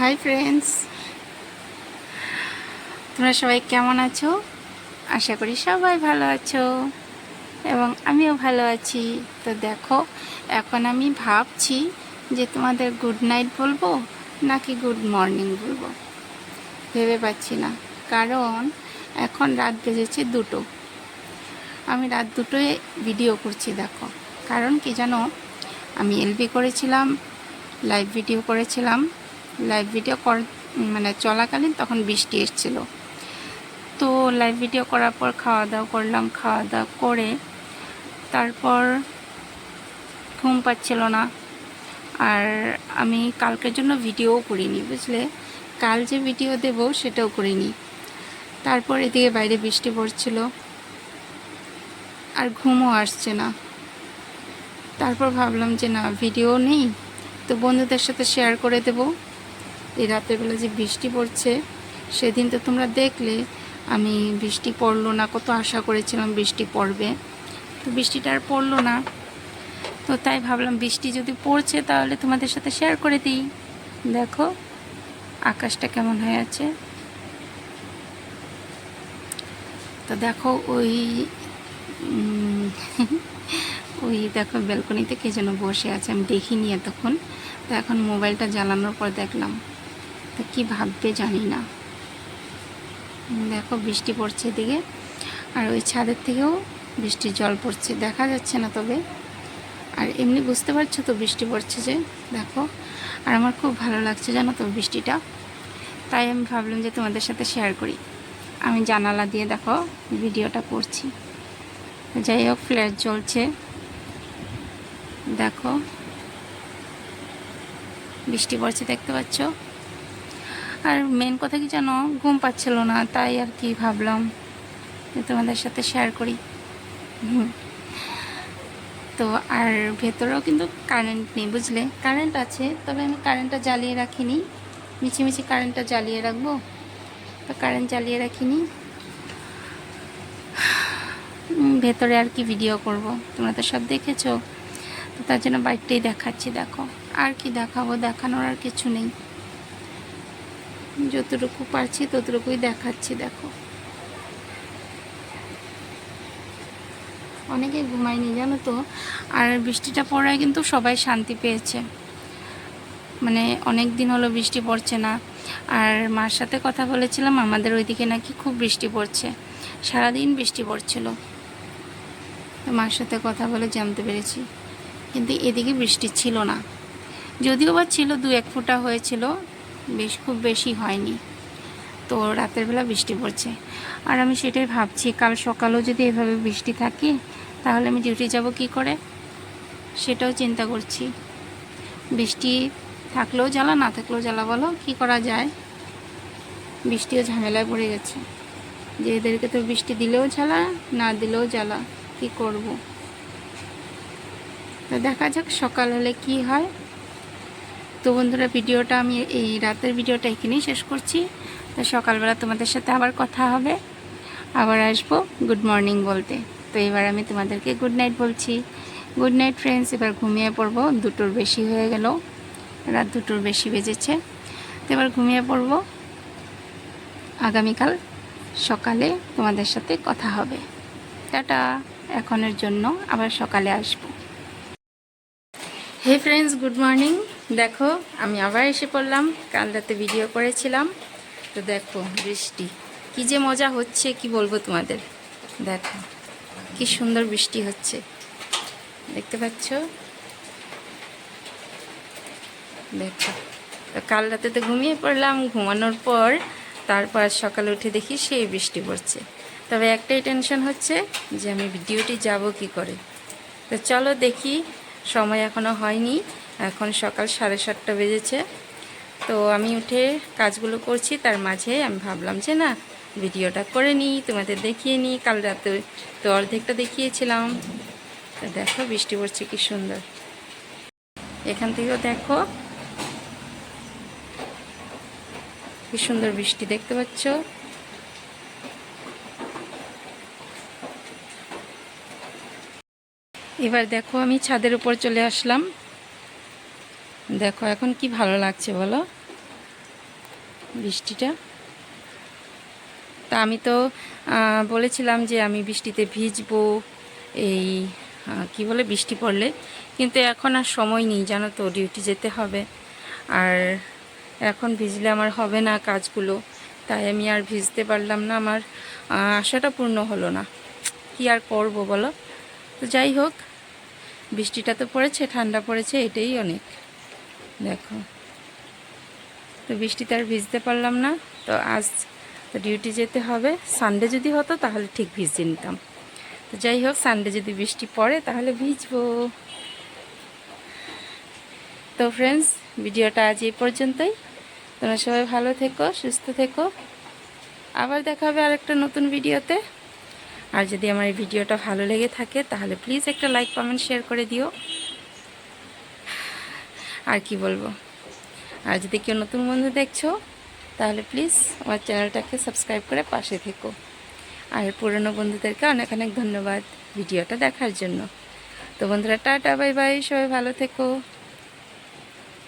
Hi friends তোমরা সবাই কেমন আছো? আশা করি সবাই ভালো আছো এবং আমিও ভালো আছি। তো দেখো, এখন আমি ভাবছি যে তোমাদের গুড নাইট বলব নাকি গুড মর্নিং বলব। ভেবে পাচ্ছি না, কারণ এখন রাত বেজেছে দুটো। আমি রাত দুটোয় ভিডিও করছি, দেখো। কারণ কি জানো, আমি এলবি করেছিলাম লাইভ ভিডিও করেছিলাম। লাইভ ভিডিও কর মানে চলাকালীন তখন বৃষ্টি এসেছিল। তো লাইভ ভিডিও করার পর খাওয়া দাওয়া করলাম। খাওয়া দাওয়া করে তারপর ঘুম পাচ্ছিল না। আর আমি কালকের জন্য ভিডিওও করিনি, বুঝলে? কাল যে ভিডিও দেব সেটাও করিনি। তারপর এদিকে বাইরে বৃষ্টি পড়ছিল। আর ঘুমও আসছে না। তারপর ভাবলাম যে না ভিডিও নেই। তো বন্ধুদের সাথে শেয়ার করে দেব। এই রাতের বেলা যে বৃষ্টি পড়ছে, সেদিন তো তোমরা দেখলে আমি বৃষ্টি পড়ল না, কত আশা করেছিলাম বৃষ্টি পড়বে। তো বৃষ্টিটা আর পড়ল না। তো তাই ভাবলাম বৃষ্টি যদি পড়ছে তাহলে তোমাদের সাথে শেয়ার করে দিই। দেখো, আকাশটা কেমন হয়ে আছে। তো দেখো ওই ওই দেখো ব্যালকনিতে কে যেন বসে আছে, আমি দেখিনি এতক্ষণ। তো এখন মোবাইলটা জ্বালানোর পর দেখলাম। তো কি ভাববে জানি না। দেখো বৃষ্টি পড়ছে এদিকে, আর ওই ছাদের থেকেও বৃষ্টির জল পড়ছে, দেখা যাচ্ছে না তবে। আর এমনি বুঝতে পারছ তো বৃষ্টি পড়ছে যে, দেখো। আর আমার খুব ভালো লাগছে জানো তো বৃষ্টিটা। তাই আমি ভাবলাম যে তোমাদের সাথে শেয়ার করি। আমি জানালা দিয়ে দেখো ভিডিওটা করছি। যাই হোক ফ্ল্যাট জ্বলছে। দেখো। বৃষ্টি পড়ছে দেখতে পাচ্ছ? আর মেন কথা কি জানো? ঘুম পাচ্ছিল না, তাই আর কি ভাবলাম তোমাদের সাথে শেয়ার করি। তো আর ভেতরেও কিন্তু কারেন্ট নেই, বুঝলে? কারেন্ট আছে, তবে আমি কারেন্টটা জ্বালিয়ে রাখিনি। মিছিমিছি কারেন্টটা জ্বালিয়ে রাখব। তো কারেন্ট জ্বালিয়ে রাখিনি। ভেতরে আর কি ভিডিও করব? তোমরা তো সব দেখেছ। তো তার জন্য বাইকটাই দেখাচ্ছি, দেখো। আর কি দেখাবো? দেখানোর আর কিছু নেই। যতটুকু পারছি ততটুকুই দেখাচ্ছি, দেখো। অনেকে ঘুমায়নি, জানো তো? আর বৃষ্টিটা পড়ায় কিন্তু সবাই শান্তি পেয়েছে। মানে অনেক দিন হলো বৃষ্টি পড়ছে না। আর মার সাথে কথা বলেছিলাম, আমাদের ওইদিকে নাকি খুব বৃষ্টি পড়ছে। সারাদিন বৃষ্টি পড়ছিল। তো মার সাথে কথা বলে জানতে পেরেছি। কিন্তু এদিকে বৃষ্টি ছিল না। যদিও বা ছিল দু এক ফোঁটা হয়েছিল। বেশ, খুব বেশি হয়নি। তো রাতের বেলা বৃষ্টি পড়ছে। আর আমি সেটাই ভাবছি, কাল সকালেও যদি এভাবে বৃষ্টি থাকে, তাহলে আমি ডিউটি যাব কি করে? সেটাও চিন্তা করছি। বৃষ্টি থাকলেও জ্বালা, না থাকলেও জ্বালা বলো, কি করা যায়? বৃষ্টিও ঝামেলায় পড়ে গেছে। যে এদেরকে তো বৃষ্টি দিলেও জ্বালা, না দিলেও জ্বালা, কি করব? তো দেখা যাক সকাল হলে কি হয়। তো বন্ধুরা, ভিডিওটা আমি এই রাতের ভিডিওটা এখানেই শেষ করছি। তো সকালবেলা তোমাদের সাথে আবার কথা হবে। আবার আসব গুড মর্নিং বলতে। তো এবার আমি তোমাদেরকে গুড নাইট বলছি। গুড নাইট ফ্রেন্ডস, এবার ঘুমিয়ে পড়ব। দুটোর বেশি হয়ে গেল। রাত দুটোর বেশি বেজেছে। তো এবার ঘুমিয়ে পড়ব। আগামীকাল সকালে তোমাদের সাথে কথা হবে। টাটা। এখনের জন্য আবার সকালে আসব। Hey friends, good morning. দেখো, আমি আবার এসে পড়লাম। কাল রাতে ভিডিও করেছিলাম। তো দেখো, বৃষ্টি। কি যে মজা হচ্ছে, কি বলব তোমাদের? দেখো, কি সুন্দর বৃষ্টি হচ্ছে। দেখতে পাচ্ছ? দেখো, তো কাল রাতে তো ঘুমিয়ে পড়লাম। ঘুমানোর পর, তারপর সকালে উঠে দেখি সেই বৃষ্টি পড়ছে। তবে একটাই টেনশন হচ্ছে যে আমি ভিডিওটি যাব কি করে? তো চলো দেখি, সময় এখনও হয়নি। এখন সকাল সাড়ে সাতটা বেজেছে। তো আমি উঠে কাজগুলো করছি, তার মাঝে আমি ভাবলাম যে না, ভিডিওটা করে নিই, তোমাদের দেখিয়ে নিই। কাল রাতে তো অর্ধেকটা দেখিয়েছিলাম। দেখো, বৃষ্টি পড়ছে কি সুন্দর। এখান থেকেও দেখো, কি সুন্দর বৃষ্টি দেখতে পাচ্ছ। এবার দেখো, আমি ছাদের উপর চলে আসলাম। দেখো, এখন কি ভালো লাগছে বলো? বৃষ্টিটা? তা আমি তো বলেছিলাম যে আমি বৃষ্টিতে ভিজবো, এই কি বলে, বৃষ্টি পড়লে। কিন্তু এখন আর সময় নেই, জানো তো, ডিউটি যেতে হবে। আর এখন ভিজলে আমার হবে না কাজগুলো, তাই আমি আর ভিজতে পারলাম না, আমার আশাটা পূর্ণ হলো না। কি আর করব বলো? তো যাই হোক, বৃষ্টিটা তো পড়েছে, ঠান্ডা পড়েছে, এটাই অনেক। দেখো। তো বৃষ্টিতে আর ভিজতে পারলাম না, তো আজ তো ডিউটি যেতে হবে। সানডে যদি হতো তাহলে ঠিক ভিজে নিতাম। তো যাই হোক সানডে যদি বৃষ্টি পড়ে তাহলে ভিজবো। তো ফ্রেন্ডস ভিডিওটা আজ এই পর্যন্তই। তোমরা সবাই ভালো থেকো, সুস্থ থেকো। আবার দেখা হবে আরেকটা নতুন ভিডিওতে। আর যদি আমার এই ভিডিওটা ভালো লেগে থাকে তাহলে প্লিজ একটা লাইক কমেন্ট শেয়ার করে দিও। আর কি বলব? আর যদি কেউ নতুন বন্ধু দেখছ, তাহলে প্লিজ আমার চ্যানেলটাকে সাবস্ক্রাইব করে পাশে থেকো। আর পুরনো বন্ধুদেরকে অনেক অনেক ধন্যবাদ ভিডিওটা দেখার জন্য। তো বন্ধুরা, টাটা বাই বাই সবাই ভালো থেকো।